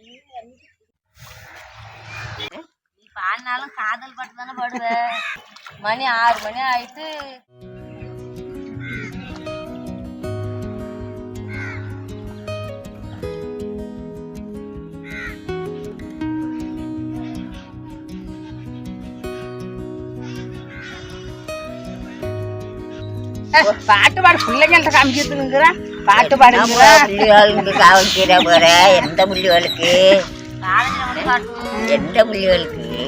நீ பாடினாலும் காதல் பாட்டு தானே பாடுவ? மணி ஆறு மணி ஆயிட்டு. பாட்டு பாடு பிள்ளைங்கள்ட்ட காமிக்கிறதுங்கிறேன் பாட்டு பாடுங்கிற புள்ளிகளுக்கு காவல்கிற போற? எந்த பாட்டு எந்த நீ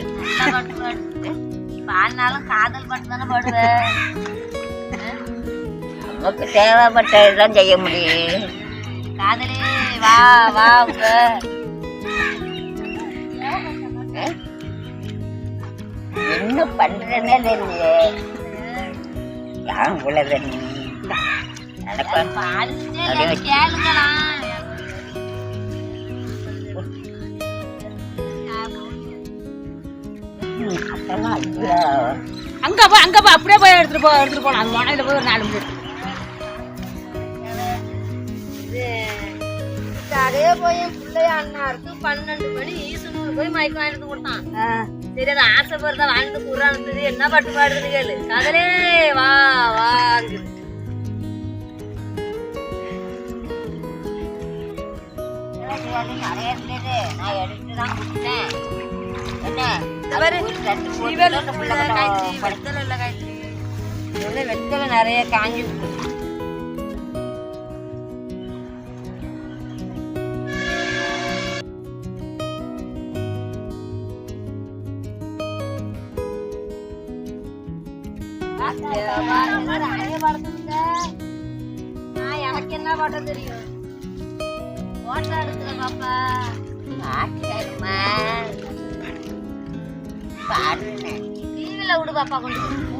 பாடினாலும் காதல் பாட்டு தானே பாடுவ. நமக்கு தேவைப்பட்டதுதான் செய்ய முடியும். காதலே வா வா உங்க. என்ன பண்றேன்னே தெரியல உலக நீ நடக்கும் அங்க போ அங்க போ. அப்படியே போய் எடுத்துட்டு போ எடுத்துட்டு போலாம். அந்த மனையில போய் ஒரு நாலு மணி. அதே போய் என் பிள்ளைய அண்ணாருக்கு பன்னெண்டு மணி. ஈசனூர் போய் மயக்கம் வாங்கிட்டு கொடுத்தான். சரி அது ஆசைப்படுறத வாங்கிட்டு கூறான்னு என்ன பாட்டு பாடுதுன்னு கேளு. காதலே வா நிறைய இருந்தது. எடுத்து தான் கொடுத்தேன். என்ன? வெத்தலை நிறைய காஞ்சி நான் எனக்கு என்ன பாட்ட தெரியும்? போட்டோ எடுக்கிற பாப்பா பாட்டுமா பாடுனேன் டிவியில் விடு பாப்பா கொண்டு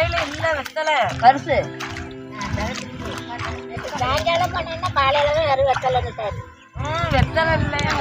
கடையில இல்ல வெத்தலை? பரிசு சாயங்காலம் பண்ணா காலையில தான் வெத்தலை நிட்டாரு வெத்தலை இல்லையா?